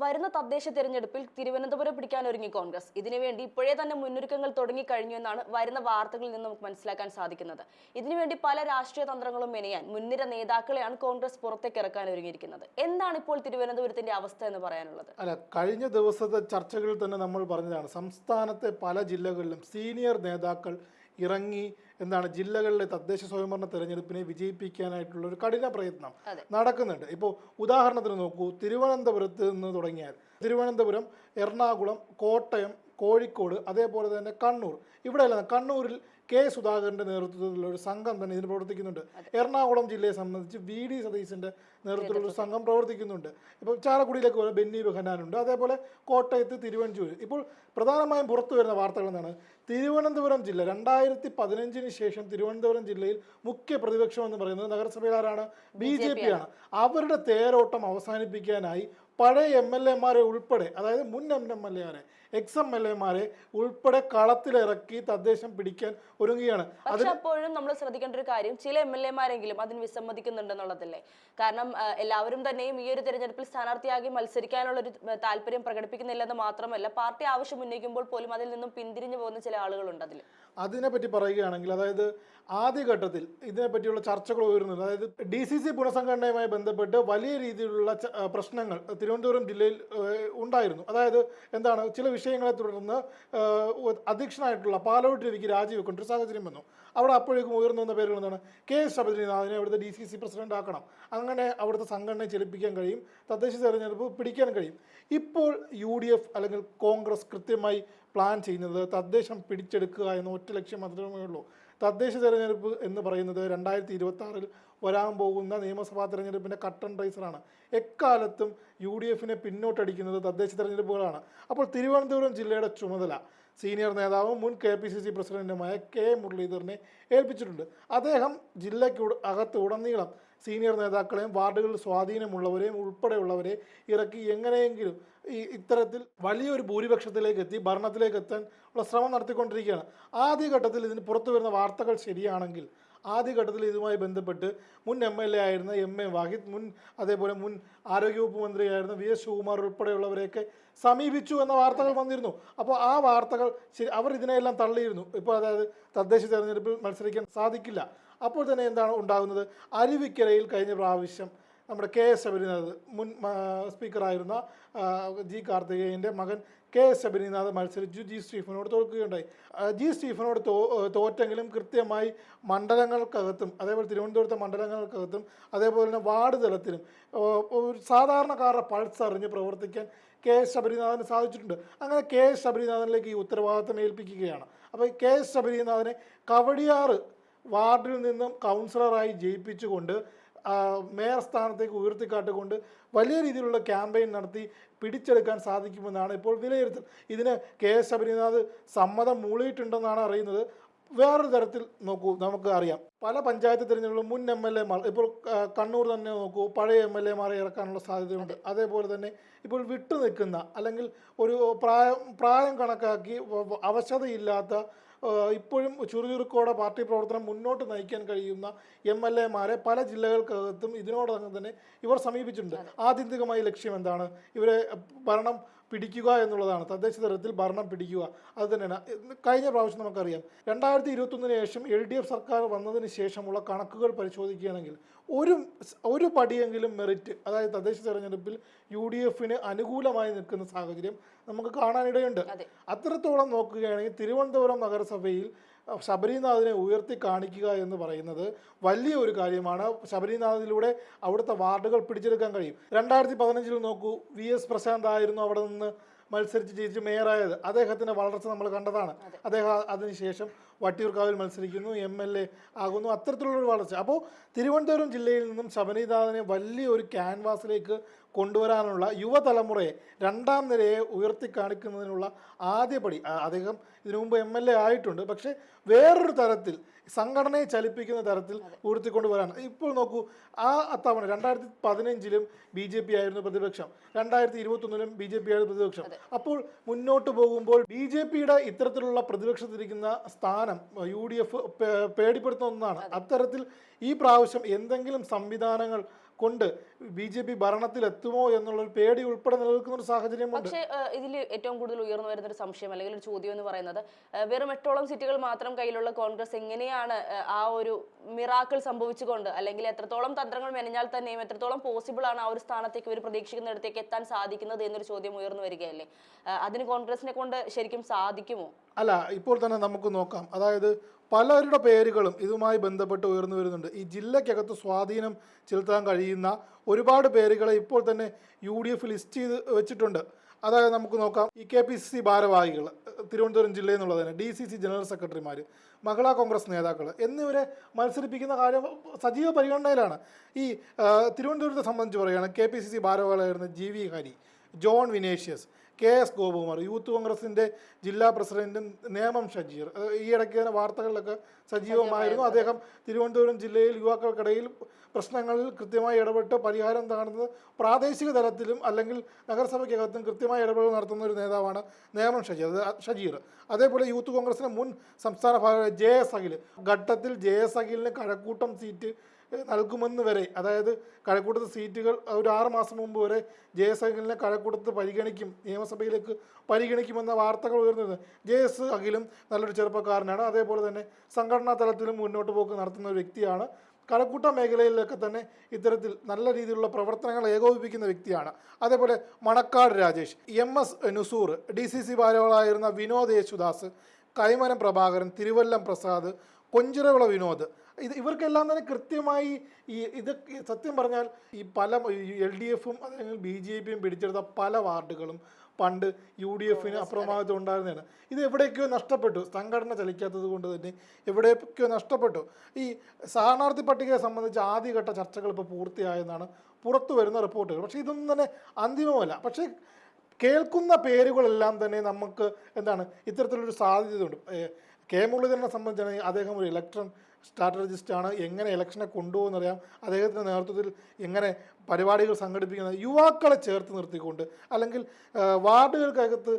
വരുന്ന തദ്ദേശ തെരഞ്ഞെടുപ്പിൽ തിരുവനന്തപുരം പിടിക്കാൻ ഒരുങ്ങി കോൺഗ്രസ്. ഇതിനുവേണ്ടി ഇപ്പോഴേ തന്നെ മുന്നൊരുക്കങ്ങൾ തുടങ്ങി കഴിഞ്ഞു എന്നാണ് വരുന്ന വാർത്തകളിൽ നിന്ന് നമുക്ക് മനസ്സിലാക്കാൻ സാധിക്കുന്നത്. ഇതിനുവേണ്ടി പല രാഷ്ട്രീയ തന്ത്രങ്ങളും മെനയാൻ മുൻനിര നേതാക്കളെയാണ് കോൺഗ്രസ് പുറത്തേക്ക് ഇറക്കാൻ ഒരുങ്ങിയിരിക്കുന്നത്. എന്താണ് ഇപ്പോൾ തിരുവനന്തപുരത്തിന്റെ അവസ്ഥ എന്ന് പറയാനുള്ളത്? അല്ല കഴിഞ്ഞ ദിവസത്തെ ചർച്ചകളിൽ തന്നെ നമ്മൾ പറഞ്ഞതാണ് സംസ്ഥാനത്തെ പല ജില്ലകളിലും സീനിയർ നേതാക്കൾ ഇറങ്ങി എന്താണ് ജില്ലകളിലെ തദ്ദേശ സ്വയംഭരണ തെരഞ്ഞെടുപ്പിനെ വിജയിപ്പിക്കാനായിട്ടുള്ള ഒരു കഠിന പ്രയത്നം നടക്കുന്നുണ്ട്. ഇപ്പോൾ ഉദാഹരണത്തിന് നോക്കൂ തിരുവനന്തപുരത്ത് നിന്ന് തുടങ്ങിയാൽ തിരുവനന്തപുരം എറണാകുളം കോട്ടയം കോഴിക്കോട് അതേപോലെ തന്നെ കണ്ണൂർ. ഇവിടെയല്ല കണ്ണൂരിൽ കെ സുധാകരന്റെ നേതൃത്വത്തിലുള്ള ഒരു സംഘം തന്നെ ഇതിന് പ്രവർത്തിക്കുന്നുണ്ട്. എറണാകുളം ജില്ലയെ സംബന്ധിച്ച് വി ഡി സതീശന്റെ നേതൃത്വത്തിലുള്ള ഒരു സംഘം പ്രവർത്തിക്കുന്നുണ്ട്. ഇപ്പോൾ ചാലക്കുടിയിലേക്ക് പോലെ ബെന്നി ബെഹനാനുണ്ട് അതേപോലെ കോട്ടയത്ത് തിരുവഞ്ചൂര്. ഇപ്പോൾ പ്രധാനമായും പുറത്തു വരുന്ന വാർത്തകൾ എന്താണ്? തിരുവനന്തപുരം ജില്ല രണ്ടായിരത്തി പതിനഞ്ചിന് ശേഷം തിരുവനന്തപുരം ജില്ലയിൽ മുഖ്യ പ്രതിപക്ഷം എന്ന് പറയുന്നത് നഗരസഭയിലാരാണ്? ബി ജെ പി ആണ്. അവരുടെ തേരോട്ടം അവസാനിപ്പിക്കാനായി പഴയ എം എൽ എമാരെ ഉൾപ്പെടെ അതായത് മുൻ എം എം എൽ എമാരെ എക്സ് എം എൽ എമാരെ ഉൾപ്പെടെ കളത്തിലിറക്കി തദ്ദേശം പിടിക്കാൻ ഒരുങ്ങുകയാണ്. പക്ഷെ അപ്പോഴും നമ്മൾ ശ്രദ്ധിക്കേണ്ട ഒരു കാര്യം ചില എം എൽ എമാരെങ്കിലും അതിന് വിസമ്മതിക്കുന്നുണ്ടെന്നുള്ളതല്ലേ? കാരണം എല്ലാവരും തന്നെയും ഈ ഒരു തെരഞ്ഞെടുപ്പിൽ സ്ഥാനാർത്ഥിയാകി മത്സരിക്കാനുള്ള ഒരു താല്പര്യം പ്രകടിപ്പിക്കുന്നില്ലെന്ന് മാത്രമല്ല പാർട്ടി ആവശ്യം ഉന്നയിക്കുമ്പോൾ പോലും അതിൽ നിന്നും പിന്തിരിഞ്ഞു പോകുന്ന ചില ആളുകളുണ്ട് അതിൽ അതിനെപ്പറ്റി പറയുകയാണെങ്കിൽ അതായത് ആദ്യഘട്ടത്തിൽ ഇതിനെപ്പറ്റിയുള്ള ചർച്ചകൾ ഉയരുന്നുണ്ട് അതായത് ഡി സി സി പുനഃസംഘടനയുമായി ബന്ധപ്പെട്ട് വലിയ രീതിയിലുള്ള പ്രശ്നങ്ങൾ തിരുവനന്തപുരം ജില്ലയിൽ ഉണ്ടായിരുന്നു. അതായത് എന്താണ് ചില വിഷയങ്ങളെ തുടർന്ന് അധ്യക്ഷനായിട്ടുള്ള പാലോട്ട് രവിക്ക് രാജിവെക്കേണ്ട ഒരു സാഹചര്യം വന്നു. അവിടെ അപ്പോഴേക്കും ഉയർന്നു വന്ന പേരുകൾ എന്താണ്? കെ എസ് ശബരിനാഥിനെ അവിടുത്തെ ഡി സി സി പ്രസിഡന്റ് ആക്കണം. അങ്ങനെ അവിടുത്തെ സംഘടനയെ ചലിപ്പിക്കാൻ കഴിയും. തദ്ദേശ തെരഞ്ഞെടുപ്പ് പിടിക്കാൻ കഴിയും. ഇപ്പോൾ യു ഡി എഫ് അല്ലെങ്കിൽ കോൺഗ്രസ് കൃത്യമായി പ്ലാൻ ചെയ്യുന്നത് തദ്ദേശം പിടിച്ചെടുക്കുക എന്ന ഒറ്റ ലക്ഷ്യം മാത്രമേ ഉള്ളൂ. തദ്ദേശ തെരഞ്ഞെടുപ്പ് എന്ന് പറയുന്നത് രണ്ടായിരത്തി ഇരുപത്തി ആറിൽ വരാൻ പോകുന്ന നിയമസഭാ തെരഞ്ഞെടുപ്പിന്റെ കട്ടൺ റൈസറാണ്. എക്കാലത്തും യു ഡി എഫിനെ പിന്നോട്ടടിക്കുന്നത് തദ്ദേശ തെരഞ്ഞെടുപ്പുകളാണ്. അപ്പോൾ തിരുവനന്തപുരം ജില്ലയുടെ ചുമതല സീനിയർ നേതാവും മുൻ കെ പി സി സി പ്രസിഡന്റുമായ കെ മുരളീധരനെ ഏൽപ്പിച്ചിട്ടുണ്ട്. അദ്ദേഹം ജില്ലയ്ക്ക് അകത്ത് ഉടനീളം സീനിയർ നേതാക്കളെയും വാർഡുകളിൽ സ്വാധീനമുള്ളവരെയും ഉൾപ്പെടെയുള്ളവരെ ഇറക്കി എങ്ങനെയെങ്കിലും ഈ ഇത്തരത്തിൽ വലിയൊരു ഭൂരിപക്ഷത്തിലേക്ക് എത്തി ഭരണത്തിലേക്ക് എത്താൻ ഉള്ള ശ്രമം നടത്തിക്കൊണ്ടിരിക്കുകയാണ്. ആദ്യഘട്ടത്തിൽ ഇതിന് പുറത്തു വരുന്ന വാർത്തകൾ ശരിയാണെങ്കിൽ ആദ്യഘട്ടത്തിൽ ഇതുമായി ബന്ധപ്പെട്ട് മുൻ എം എൽ എ ആയിരുന്ന എം എ വാഹിദ് മുൻ അതേപോലെ മുൻ ആരോഗ്യവകുപ്പ് മന്ത്രിയായിരുന്ന വി എസ് ശിവകുമാർ ഉൾപ്പെടെയുള്ളവരെയൊക്കെ സമീപിച്ചു എന്ന വാർത്തകൾ വന്നിരുന്നു. അപ്പോൾ ആ വാർത്തകൾ ശരി അവർ ഇതിനെല്ലാം തള്ളിയിരുന്നു. ഇപ്പോൾ അതായത് തദ്ദേശ തെരഞ്ഞെടുപ്പിൽ മത്സരിക്കാൻ സാധിക്കില്ല. അപ്പോൾ തന്നെ എന്താണ് ഉണ്ടാകുന്നത്? അരുവിക്കരയിൽ കഴിഞ്ഞ പ്രാവശ്യം നമ്മുടെ കെ എസ് ശബരിനാഥ് മുൻ സ്പീക്കറായിരുന്ന ജി കാർത്തികേയന്റെ മകൻ കെ എസ് ശബരിനാഥ് മത്സരിച്ചു. ജി സ്റ്റീഫനോട് തോൽക്കുകയുണ്ടായി. ജി സ്റ്റീഫനോട് തോ തോറ്റെങ്കിലും കൃത്യമായി മണ്ഡലങ്ങൾക്കകത്തും അതേപോലെ തിരുവനന്തപുരത്തെ മണ്ഡലങ്ങൾക്കകത്തും അതേപോലെ തന്നെ വാർഡ് തലത്തിലും ഒരു സാധാരണക്കാരുടെ പൾസ് അറിഞ്ഞ് പ്രവർത്തിക്കാൻ കെ എസ് ശബരിനാഥന് സാധിച്ചിട്ടുണ്ട്. അങ്ങനെ കെ എസ് ശബരിനാഥനിലേക്ക് ഈ ഉത്തരവാദിത്തം ഏൽപ്പിക്കുകയാണ്. അപ്പോൾ കെ എസ് ശബരിനാഥനെ കവടിയാറ് വാർഡിൽ നിന്നും കൗൺസിലറായി ജയിപ്പിച്ചുകൊണ്ട് മേയർ സ്ഥാനത്തേക്ക് ഉയർത്തിക്കാട്ടുകൊണ്ട് വലിയ രീതിയിലുള്ള ക്യാമ്പയിൻ നടത്തി പിടിച്ചെടുക്കാൻ സാധിക്കുമെന്നാണ് ഇപ്പോൾ വിലയിരുത്തൽ. ഇതിന് കെ എസ് ശബരിനാഥ് സമ്മതം മൂളിയിട്ടുണ്ടെന്നാണ് അറിയുന്നത്. വേറൊരു തരത്തിൽ നോക്കൂ നമുക്ക് അറിയാം. പല പഞ്ചായത്ത് തിരഞ്ഞെടുപ്പിലും മുൻ എം എൽ എമാർ ഇപ്പോൾ കണ്ണൂർ തന്നെ നോക്കൂ പഴയ എം എൽ എമാരെ ഇറക്കാനുള്ള സാധ്യതയുണ്ട്. അതേപോലെ തന്നെ ഇപ്പോൾ വിട്ടു നിൽക്കുന്ന അല്ലെങ്കിൽ ഒരു പ്രായം പ്രായം കണക്കാക്കി അവശതയില്ലാത്ത ഇപ്പോഴും ചുറുചുറുക്കോടെ പാർട്ടി പ്രവർത്തനം മുന്നോട്ട് നയിക്കാൻ കഴിയുന്ന എം എൽ എമാരെ പല ജില്ലകൾക്കകത്തും ഇതിനോടകം തന്നെ ഇവർ സമീപിച്ചിട്ടുണ്ട്. ആത്യന്തികമായ ലക്ഷ്യം എന്താണ്? ഇവരെ ഭരണം പിടിക്കുക എന്നുള്ളതാണ്. തദ്ദേശ തലത്തിൽ ഭരണം പിടിക്കുക. അത് തന്നെയാണ്. കഴിഞ്ഞ പ്രാവശ്യം നമുക്കറിയാം. രണ്ടായിരത്തി ഇരുപത്തൊന്നിന് ശേഷം എൽ ഡി എഫ് സർക്കാർ വന്നതിന് ശേഷമുള്ള കണക്കുകൾ പരിശോധിക്കുകയാണെങ്കിൽ ഒരു ഒരു പടിയെങ്കിലും മെറിറ്റ് അതായത് തദ്ദേശ തെരഞ്ഞെടുപ്പിൽ യു ഡി എഫിന് അനുകൂലമായി നിൽക്കുന്ന സാഹചര്യം നമുക്ക് കാണാനിടയുണ്ട്. അതെ. അത്രത്തോളം നോക്കുകയാണെങ്കിൽ തിരുവനന്തപുരം നഗരസഭയിൽ ശബരിനാഥിനെ ഉയർത്തി കാണിക്കുക എന്ന് പറയുന്നത് വലിയ ഒരു കാര്യമാണ്. ശബരിനാഥിലൂടെ അവിടുത്തെ വാർഡുകൾ പിടിച്ചെടുക്കാൻ കഴിയും. രണ്ടായിരത്തി പതിനഞ്ചിൽ നോക്കൂ വി എസ് പ്രശാന്ത് ആയിരുന്നു അവിടെ നിന്ന് മത്സരിച്ച് ജയിച്ച് മേയറായത്. അദ്ദേഹത്തിന്റെ വളർച്ച നമ്മൾ കണ്ടതാണ്. അദ്ദേഹം അതിനുശേഷം വട്ടിയൂർക്കാവിൽ മത്സരിക്കുന്നു എം എൽ എ ആകുന്നു അത്തരത്തിലുള്ളൊരു വളർച്ച. അപ്പോൾ തിരുവനന്തപുരം ജില്ലയിൽ നിന്നും ശബരിനാഥനെ വലിയൊരു ക്യാൻവാസിലേക്ക് കൊണ്ടുവരാനുള്ള യുവതലമുറയെ രണ്ടാം നിരയെ ഉയർത്തി കാണിക്കുന്നതിനുള്ള ആദ്യപടി അദ്ദേഹം ഇതിനു മുമ്പ് എം എൽ എ ആയിട്ടുണ്ട്. പക്ഷേ വേറൊരു തരത്തിൽ സംഘടനയെ ചലിപ്പിക്കുന്ന തരത്തിൽ ഉയർത്തിക്കൊണ്ടുവരാണ്. ഇപ്പോൾ നോക്കൂ ആ അത്തവണ രണ്ടായിരത്തി പതിനഞ്ചിലും ബി ജെ പി ആയിരുന്നു പ്രതിപക്ഷം. രണ്ടായിരത്തി ഇരുപത്തൊന്നിലും ബി ജെ പി ആയിരുന്നു പ്രതിപക്ഷം. അപ്പോൾ മുന്നോട്ട് പോകുമ്പോൾ ബി ജെ പിയുടെ ഇത്തരത്തിലുള്ള പ്രതിപക്ഷത്തിരിക്കുന്ന സ്ഥാനം യു ഡി എഫ് പേടിപ്പെടുത്തുന്ന ഒന്നാണ്. അത്തരത്തിൽ ഈ പ്രാവശ്യം എന്തെങ്കിലും സംവിധാനങ്ങൾ കൊണ്ട് ബി ജെ പി ഭരണത്തിലെത്തുമോ എന്നുള്ളൊരു പേടി ഉൾപ്പെടെ നിലനിൽക്കുന്ന ഒരു സാഹചര്യമുണ്ട്. പക്ഷേ ഇതിൽ ഏറ്റവും കൂടുതൽ ഉയർന്നു വരുന്ന ഒരു സംശയം അല്ലെങ്കിൽ ഒരു ചോദ്യം എന്ന് പറയുന്നത് വെറും എട്ടോളം സീറ്റുകൾ മാത്രം കയ്യിലുള്ള കോൺഗ്രസ് എങ്ങനെയാണ് ആ ഒരു മിറാക്കിൾ സംഭവിച്ചുകൊണ്ട് അല്ലെങ്കിൽ എത്രത്തോളം തന്ത്രങ്ങൾ മെനഞ്ഞാൽ തന്നെയും എത്രത്തോളം പോസിബിൾ ആണ് ആ ഒരു സ്ഥാനത്തേക്ക് ഇവർ പ്രതീക്ഷിക്കുന്നിടത്തേക്ക് എത്താൻ സാധിക്കുന്നത് എന്നൊരു ചോദ്യം ഉയർന്നു വരികയല്ലേ? അതിന് കോൺഗ്രസിനെ കൊണ്ട് ശരിക്കും സാധിക്കുമോ? അല്ല ഇപ്പോൾ തന്നെ നമുക്ക് നോക്കാം. അതായത് പലരുടെ പേരുകളും ഇതുമായി ബന്ധപ്പെട്ട് ഉയർന്നു വരുന്നുണ്ട്. ഈ ജില്ലയ്ക്കകത്ത് സ്വാധീനം ചെലുത്താൻ കഴിയുന്ന ഒരുപാട് പേരുകളെ ഇപ്പോൾ തന്നെ യു ഡി എഫ് ലിസ്റ്റ് ചെയ്ത് വെച്ചിട്ടുണ്ട്. അതായത് നമുക്ക് നോക്കാം. ഇ കെ പി സി സി ഭാരവാഹികൾ തിരുവനന്തപുരം ജില്ലയിൽ നിന്നുള്ളത് തന്നെ ഡി സി സി ജനറൽ സെക്രട്ടറിമാർ മഹിളാ കോൺഗ്രസ് നേതാക്കൾ എന്നിവരെ മത്സരിപ്പിക്കുന്ന കാര്യം സജീവ പരിഗണനയിലാണ്. ഈ തിരുവനന്തപുരത്തെ സംബന്ധിച്ച് പറയുകയാണ് K P C C ഭാരവാഹികളായിരുന്ന G V Hari John Vinecious K S Gopakumar youth കോൺഗ്രസിന്റെ ജില്ലാ പ്രസിഡന്റ് നേമം ഷജീർ. ഈ ഇടയ്ക്ക് തന്നെ വാർത്തകളിലൊക്കെ സജീവമായിരുന്നു. അദ്ദേഹം തിരുവനന്തപുരം ജില്ലയിൽ യുവാക്കൾക്കിടയിൽ പ്രശ്നങ്ങളിൽ കൃത്യമായി ഇടപെട്ട് പരിഹാരം കാണുന്നത് പ്രാദേശിക തലത്തിലും അല്ലെങ്കിൽ നഗരസഭയ്ക്കകത്തും കൃത്യമായി ഇടപെടൽ നടത്തുന്ന ഒരു നേതാവാണ് നേമം ഷജീർ. ഷജീർ. അതേപോലെ യൂത്ത് കോൺഗ്രസിന് മുൻ സംസ്ഥാന ഭാഗ ജെ എസ് അഖിൽ. ഘട്ടത്തിൽ ജെ എസ് അഖിലിന് കഴക്കൂട്ടം സീറ്റ് നൽകുമെന്ന് വരെ. അതായത് കഴക്കൂട്ടത്ത് സീറ്റുകൾ ഒരു ആറ് മാസം മുമ്പ് വരെ ജെ എസ് അഖിലിനെ കഴക്കൂട്ടത്ത് പരിഗണിക്കും നിയമസഭയിലേക്ക് പരിഗണിക്കുമെന്ന വാർത്തകൾ ഉയർന്നത് ജെ എസ് അഖിലും നല്ലൊരു ചെറുപ്പക്കാരനാണ്. അതേപോലെ തന്നെ സംഘടനാ തലത്തിലും മുന്നോട്ട് പോക്ക് നടത്തുന്ന ഒരു വ്യക്തിയാണ്. കഴക്കൂട്ട മേഖലയിലൊക്കെ തന്നെ ഇത്തരത്തിൽ നല്ല രീതിയിലുള്ള പ്രവർത്തനങ്ങൾ ഏകോപിപ്പിക്കുന്ന വ്യക്തിയാണ്. അതേപോലെ Manacaud Rajesh M S Nusoor D C C ഭാരവാളായിരുന്ന Vinod Yesudas Kaimanam Prabhakaran Thiruvallam Prasad Konchiravila Vinod ഇത് ഇവർക്കെല്ലാം തന്നെ കൃത്യമായി ഈ ഇത് സത്യം പറഞ്ഞാൽ ഈ പല എൽ ഡി എഫും അല്ലെങ്കിൽ ബി ജെ പിയും പിടിച്ചെടുത്ത പല വാർഡുകളും പണ്ട് യു ഡി എഫിന് അപ്രമാദിത്വം ഉണ്ടായിരുന്നതാണ്. ഇത് എവിടേക്കോ നഷ്ടപ്പെട്ടു. സംഘടന ചലിക്കാത്തത് കൊണ്ട് തന്നെ എവിടേക്കോ നഷ്ടപ്പെട്ടു. ഈ സ്ഥാനാർത്ഥി പട്ടികയെ സംബന്ധിച്ച് ആദ്യഘട്ട ചർച്ചകൾ ഇപ്പോൾ പൂർത്തിയായെന്നാണ് പുറത്തു വരുന്ന റിപ്പോർട്ടുകൾ. പക്ഷേ ഇതൊന്നും തന്നെ അന്തിമമല്ല. പക്ഷേ കേൾക്കുന്ന പേരുകളെല്ലാം തന്നെ നമുക്ക് എന്താണ് ഇത്തരത്തിലൊരു സാധ്യതയുണ്ട്. കെ മുരളീധരനെ സംബന്ധിച്ചാണെങ്കിൽ അദ്ദേഹം ഒരു ഇലക്ട്രൺ സ്ട്രാറ്റജിസ്റ്റ് ആണ് എങ്ങനെ ഇലക്ഷനെ കൊണ്ടുപോകുന്നറിയാം അദ്ദേഹത്തിന്റെ നേതൃത്വത്തിൽ എങ്ങനെ പരിപാടികൾ സംഘടിപ്പിക്കുന്നത് യുവാക്കളെ ചേർത്ത് നിർത്തിക്കൊണ്ട് അല്ലെങ്കിൽ വാർഡുകൾക്കകത്ത്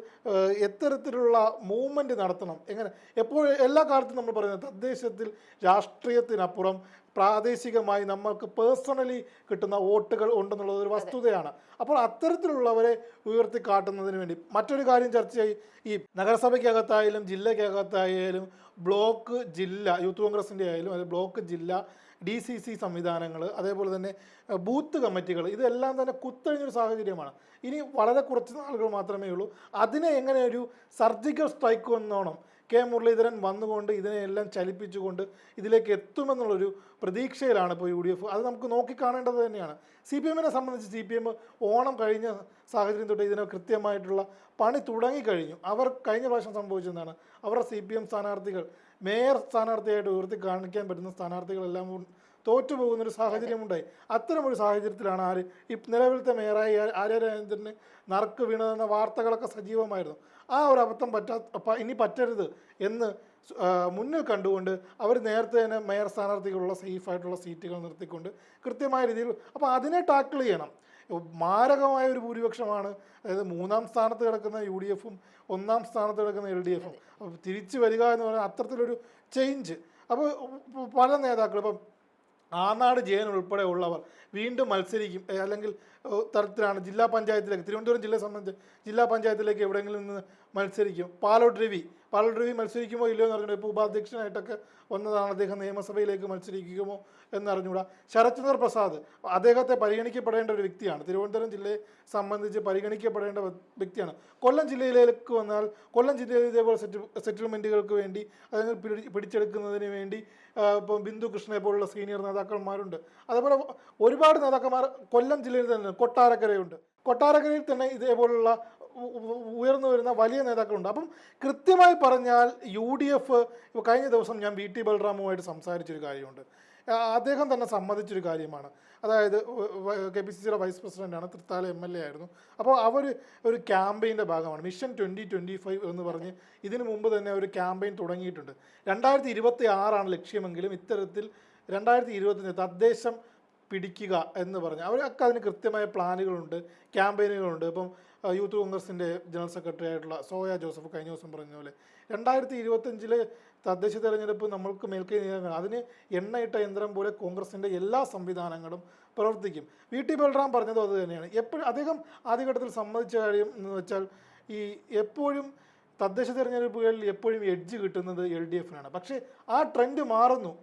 എത്തരത്തിലുള്ള മൂവ്മെന്റ് നടത്തണം. എങ്ങനെ? എപ്പോഴും എല്ലാ കാലത്തും നമ്മൾ പറയുന്നത് തദ്ദേശത്തിൽ രാഷ്ട്രീയത്തിനപ്പുറം പ്രാദേശികമായി നമ്മൾക്ക് പേഴ്സണലി കിട്ടുന്ന വോട്ടുകൾ ഉണ്ടെന്നുള്ളത് ഒരു വസ്തുതയാണ്. അപ്പോൾ അത്തരത്തിലുള്ളവരെ ഉയർത്തി കാട്ടുന്നതിന് വേണ്ടി മറ്റൊരു കാര്യം ചർച്ച ചർച്ചയായി. ഈ നഗരസഭയ്ക്കകത്തായാലും ജില്ലയ്ക്കകത്തായാലും ബ്ലോക്ക് ജില്ല യൂത്ത് കോൺഗ്രസിന്റെ ആയാലും അത് ബ്ലോക്ക് ജില്ല ഡി സി സി സംവിധാനങ്ങൾ അതേപോലെ തന്നെ ബൂത്ത് കമ്മിറ്റികൾ ഇതെല്ലാം തന്നെ കുത്തഴിഞ്ഞൊരു സാഹചര്യമാണ്. ഇനി വളരെ കുറച്ച് നാളുകൾ മാത്രമേ ഉള്ളൂ. അതിനെ എങ്ങനെ ഒരു സർജിക്കൽ സ്ട്രൈക്ക് എന്നോണം കെ മുരളീധരൻ വന്നുകൊണ്ട് ഇതിനെയെല്ലാം ചലിപ്പിച്ചുകൊണ്ട് ഇതിലേക്ക് എത്തുമെന്നുള്ളൊരു പ്രതീക്ഷയിലാണ് ഇപ്പോൾ യു ഡി എഫ്. അത് നമുക്ക് നോക്കിക്കാണേണ്ടത് തന്നെയാണ്. സി പി എമ്മിനെ സംബന്ധിച്ച് സി പി എം ഓണം കഴിഞ്ഞ സാഹചര്യം തൊട്ട് ഇതിനെ കൃത്യമായിട്ടുള്ള പണി തുടങ്ങിക്കഴിഞ്ഞു. അവർ കഴിഞ്ഞ പ്രാവശ്യം സംഭവിച്ചതാണ് അവരുടെ സി പി എം സ്ഥാനാർത്ഥികൾ മേയർ സ്ഥാനാർത്ഥിയായിട്ട് ഉയർത്തി കാണിക്കാൻ പറ്റുന്ന സ്ഥാനാർത്ഥികളെല്ലാം ഉ- തോറ്റുപോകുന്ന ഒരു സാഹചര്യമുണ്ടായി. അത്തരമൊരു സാഹചര്യത്തിലാണ് ആര് ഈ നിലവിലത്തെ മേയറായി ആര്യ രാജേന്ദ്രന് നറുക്ക് വീണതെന്ന വാർത്തകളൊക്കെ സജീവമായിരുന്നു. ആ ഒരു അബദ്ധം പറ്റാ ഇനി പറ്റരുത് എന്ന് മുന്നിൽ കണ്ടുകൊണ്ട് അവർ നേരത്തെ തന്നെ മേയർ സ്ഥാനാർത്ഥികളുള്ള സേഫായിട്ടുള്ള സീറ്റുകൾ നിർത്തിക്കൊണ്ട് കൃത്യമായ രീതിയിൽ അപ്പോൾ അതിനെ ടാക്കിൾ ചെയ്യണം. മാരകമായ ഒരു ഭൂരിപക്ഷമാണ് അതായത് മൂന്നാം സ്ഥാനത്ത് കിടക്കുന്ന യു ഡി എഫും ഒന്നാം സ്ഥാനത്ത് കിടക്കുന്ന എൽ ഡി എഫും തിരിച്ചു വരിക എന്ന് പറഞ്ഞാൽ അത്തരത്തിലൊരു ചേഞ്ച്. അപ്പോൾ പല നേതാക്കളും ഇപ്പം ആനാട് ജയൻ ഉൾപ്പെടെ ഉള്ളവർ വീണ്ടും മത്സരിക്കും. അല്ലെങ്കിൽ തരത്തിലാണ് ജില്ലാ പഞ്ചായത്തിലേക്ക് തിരുവനന്തപുരം ജില്ലയെ സംബന്ധിച്ച് ജില്ലാ പഞ്ചായത്തിലേക്ക് എവിടെയെങ്കിലും നിന്ന് മത്സരിക്കും. പാലോട്ട് രവി. രവി മത്സരിക്കുമോ ഇല്ലയോ എന്ന് അറിഞ്ഞൂടാ ഇപ്പോൾ ഉപാധ്യക്ഷനായിട്ടൊക്കെ വന്നതാണ് അദ്ദേഹം നിയമസഭയിലേക്ക് മത്സരിക്കുമോ എന്നറിഞ്ഞൂടാ ശരത്ചന്ദ്ര പ്രസാദ് അദ്ദേഹത്തെ പരിഗണിക്കപ്പെടേണ്ട ഒരു വ്യക്തിയാണ്. തിരുവനന്തപുരം ജില്ലയെ സംബന്ധിച്ച് പരിഗണിക്കപ്പെടേണ്ട വ്യക്തിയാണ്. കൊല്ലം ജില്ലയിലേക്ക് വന്നാൽ കൊല്ലം ജില്ലയിൽ ഇതേപോലെ സെറ്റിൽ സെറ്റിൽമെന്റുകൾക്ക് വേണ്ടി അല്ലെങ്കിൽ പിടി- പിടിച്ചെടുക്കുന്നതിന് വേണ്ടി ഇപ്പം ബിന്ദു കൃഷ്ണയെ പോലുള്ള സീനിയർ നേതാക്കന്മാരുണ്ട്. അതേപോലെ ഒരുപാട് നേതാക്കന്മാർ കൊല്ലം ജില്ലയിൽ തന്നെ കൊട്ടാരക്കരയുണ്ട്. കൊട്ടാരക്കരയിൽ തന്നെ ഇതേപോലുള്ള ഉയർന്നു വരുന്ന വലിയ നേതാക്കളുണ്ട്. അപ്പം കൃത്യമായി പറഞ്ഞാൽ യു ഡി എഫ് കഴിഞ്ഞ ദിവസം ഞാൻ വി ടി ബൽറാമുമായിട്ട് സംസാരിച്ചൊരു കാര്യമുണ്ട്. അദ്ദേഹം തന്നെ സമ്മതിച്ചൊരു കാര്യമാണ്. അതായത് കെ പി സി സിയുടെ വൈസ് പ്രസിഡന്റാണ് തൃത്താല എം എൽ എ ആയിരുന്നു. അപ്പോൾ അവർ ഒരു ക്യാമ്പയിന്റെ ഭാഗമാണ്. മിഷൻ ട്വന്റി ട്വന്റി ഫൈവ് എന്ന് പറഞ്ഞ് ഇതിനു മുമ്പ് തന്നെ ഒരു ക്യാമ്പയിൻ തുടങ്ങിയിട്ടുണ്ട്. രണ്ടായിരത്തി ഇരുപത്തി ആറാണ് ലക്ഷ്യമെങ്കിലും ഇത്തരത്തിൽ രണ്ടായിരത്തി ഇരുപത്തി തദ്ദേശം പിടിക്കുക എന്ന് പറഞ്ഞ് അവർ അതിന് കൃത്യമായ പ്ലാനുകളുണ്ട് ക്യാമ്പയിനുകളുണ്ട്. ഇപ്പം യൂത്ത് കോൺഗ്രസിന്റെ ജനറൽ സെക്രട്ടറി ആയിട്ടുള്ള സോയ ജോസഫ് കഴിഞ്ഞ ദിവസം പറഞ്ഞ പോലെ രണ്ടായിരത്തി ഇരുപത്തഞ്ചിലെ തദ്ദേശ തെരഞ്ഞെടുപ്പ് നമ്മൾക്ക് മേൽക്കൈ നീങ്ങാൻ അതിന് എണ്ണയിട്ട യന്ത്രം പോലെ കോൺഗ്രസിന്റെ എല്ലാ സംവിധാനങ്ങളും പ്രവർത്തിക്കും. വി. ടി. ബൽറാം പറഞ്ഞതും അത് തന്നെയാണ്. എപ്പോഴും അദ്ദേഹം ആദ്യഘട്ടത്തിൽ സമ്മതിച്ച കാര്യം എന്ന് വെച്ചാൽ ഈ എപ്പോഴും തദ്ദേശ തെരഞ്ഞെടുപ്പുകളിൽ എപ്പോഴും എഡ്ജ് കിട്ടുന്നത് എൽ ഡി എഫിനാണ്. പക്ഷേ ആ ട്രെൻഡ് മാറുന്നു.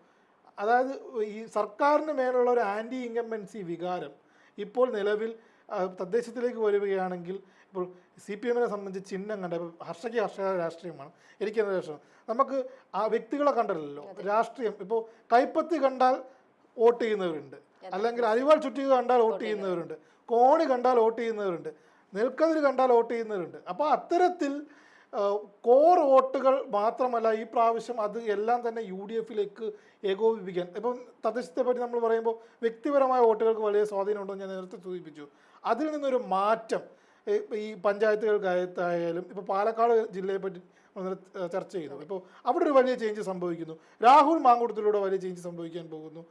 അതായത് ഈ സർക്കാരിന് മേലുള്ള ഒരു ആന്റി ഇൻകമ്പൻസി വികാരം ഇപ്പോൾ നിലവിൽ തദ്ദേശത്തിലേക്ക് വരികയാണെങ്കിൽ ഇപ്പോൾ സി പി എമ്മിനെ സംബന്ധിച്ച് ചിഹ്നം കണ്ട ഇപ്പോൾ ഹർഷയ്ക്ക് ഹർഷക രാഷ്ട്രീയമാണ് എനിക്ക് രാഷ്ട്രീയം നമുക്ക് ആ വ്യക്തികളെ കണ്ടല്ലോ രാഷ്ട്രീയം. ഇപ്പോൾ കൈപ്പത്തി കണ്ടാൽ വോട്ട് ചെയ്യുന്നവരുണ്ട് അല്ലെങ്കിൽ അരിവാൾ ചുറ്റിക കണ്ടാൽ വോട്ട് ചെയ്യുന്നവരുണ്ട് കോണി കണ്ടാൽ വോട്ട് ചെയ്യുന്നവരുണ്ട് നെൽക്കതിര് കണ്ടാൽ വോട്ട് ചെയ്യുന്നവരുണ്ട്. അപ്പോൾ അത്തരത്തിൽ കോർ വോട്ടുകൾ മാത്രമല്ല ഈ പ്രാവശ്യം അത് എല്ലാം തന്നെ യു ഡി എഫിലേക്ക് ഏകോപിപ്പിക്കാൻ. ഇപ്പം തദ്ദേശത്തെ പറ്റി നമ്മൾ പറയുമ്പോൾ വ്യക്തിപരമായ വോട്ടുകൾക്ക് വലിയ സ്വാധീനമുണ്ടെന്ന് ഞാൻ നേരത്തെ സൂചിപ്പിച്ചു. അതിൽ നിന്നൊരു മാറ്റം ഈ പഞ്ചായത്തുകൾക്കകത്തായാലും ഇപ്പോൾ പാലക്കാട് ജില്ലയെ പറ്റി ചർച്ച ചെയ്തു ഇപ്പോൾ അവിടെ ഒരു വലിയ ചേഞ്ച് സംഭവിക്കുന്നു. രാഹുൽ മാങ്കൂട്ടത്തിലൂടെ വലിയ ചേഞ്ച് സംഭവിക്കാൻ പോകുന്നു.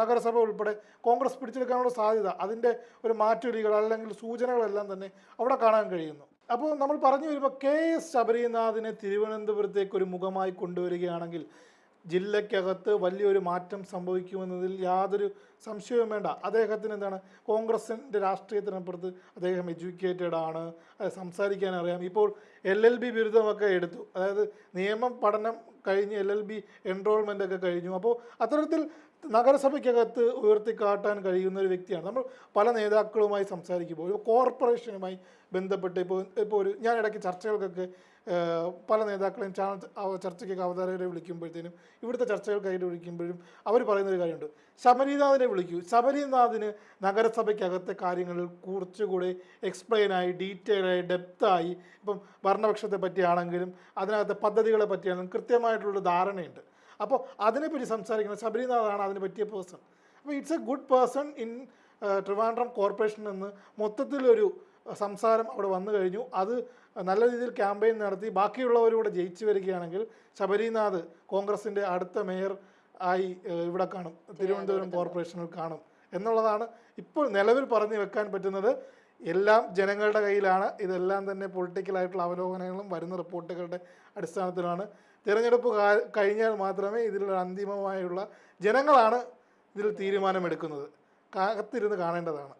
നഗരസഭ ഉൾപ്പെടെ കോൺഗ്രസ് പിടിച്ചെടുക്കാനുള്ള സാധ്യത അതിന്റെ ഒരു മാറ്റൊലികൾ അല്ലെങ്കിൽ സൂചനകളെല്ലാം തന്നെ അവിടെ കാണാൻ കഴിയുന്നു. അപ്പോൾ നമ്മൾ പറഞ്ഞു വരുമ്പോൾ കെ എസ് ശബരിനാഥിനെ തിരുവനന്തപുരത്തേക്ക് ഒരു മുഖമായി കൊണ്ടുവരികയാണെങ്കിൽ ജില്ലയ്ക്കകത്ത് വലിയൊരു മാറ്റം സംഭവിക്കുമെന്നതിൽ യാതൊരു സംശയവും വേണ്ട. അദ്ദേഹത്തിന് എന്താണ്? കോൺഗ്രസിന്റെ രാഷ്ട്രീയത്തിനപ്പുറത്ത് അദ്ദേഹം എഡ്യൂക്കേറ്റഡ് ആണ്. സംസാരിക്കാൻ അറിയാം. ഇപ്പോൾ എൽ എൽ ബി ബിരുദമൊക്കെ എടുത്തു. അതായത് നിയമം പഠനം കഴിഞ്ഞ് എൽ എൽ ബി എൻറോൾമെന്റ് ഒക്കെ കഴിഞ്ഞു. അപ്പോൾ അത്തരത്തിൽ നഗരസഭയ്ക്കകത്ത് ഉയർത്തിക്കാട്ടാൻ കഴിയുന്ന ഒരു വ്യക്തിയാണ്. നമ്മൾ പല നേതാക്കളുമായി സംസാരിക്കുമ്പോൾ കോർപ്പറേഷനുമായി ബന്ധപ്പെട്ട് ഇപ്പോൾ ഇപ്പോൾ ഒരു ഞാൻ ഇടയ്ക്ക് ചർച്ചകൾക്കൊക്കെ പല നേതാക്കളെയും ചാനൽ ചർച്ചയ്ക്കൊക്കെ അവതാരകരെ വിളിക്കുമ്പോഴത്തേനും ഇവിടുത്തെ ചർച്ചകൾക്കായിട്ട് വിളിക്കുമ്പോഴും അവർ പറയുന്ന ഒരു കാര്യമുണ്ട്. ശബരിനാഥിനെ വിളിക്കൂ. ശബരിനാഥിന് നഗരസഭയ്ക്കകത്തെ കാര്യങ്ങളിൽ കുറച്ചുകൂടെ എക്സ്പ്ലെയിനായി ഡീറ്റെയിൽ ആയി ഡെപ്തായി ഇപ്പം ഭരണപക്ഷത്തെ പറ്റിയാണെങ്കിലും അതിനകത്തെ പദ്ധതികളെ പറ്റിയാണെങ്കിലും കൃത്യമായിട്ടുള്ള ധാരണയുണ്ട്. അപ്പോൾ അതിനെപ്പറ്റി സംസാരിക്കുന്ന ശബരിനാഥാണ് അതിനെ പറ്റിയ പേഴ്സൺ അപ്പോൾ it's a good person in Trivandrum corporation എന്ന് മൊത്തത്തിലൊരു സംസാരം അവിടെ വന്നു കഴിഞ്ഞു. അത് നല്ല രീതിയിൽ ക്യാമ്പയിൻ നടത്തി ബാക്കിയുള്ളവരൂടെ ജയിച്ചു വരികയാണെങ്കിൽ ശബരിനാഥ് കോൺഗ്രസിന്റെ അടുത്ത മേയർ ആയി ഇവിടെ കാണും. തിരുവനന്തപുരം കോർപ്പറേഷനിൽ കാണും. എന്നുള്ളതാണ് ഇപ്പോൾ നിലവിൽ പറഞ്ഞു വെക്കാൻ പറ്റുന്നത്. എല്ലാം ജനങ്ങളുടെ കയ്യിലാണ്. ഇതെല്ലാം തന്നെ പൊളിറ്റിക്കലായിട്ടുള്ള അവലോകനങ്ങളും വരുന്ന റിപ്പോർട്ടുകളുടെ അടിസ്ഥാനത്തിലാണ്. തിരഞ്ഞെടുപ്പ് കഴിഞ്ഞാൽ മാത്രമേ ഇതിലുള്ള അന്തിമമായുള്ള ജനങ്ങളാണ് ഇതിൽ തീരുമാനമെടുക്കുന്നത്. കാത്തിരുന്ന് കാണേണ്ടതാണ്.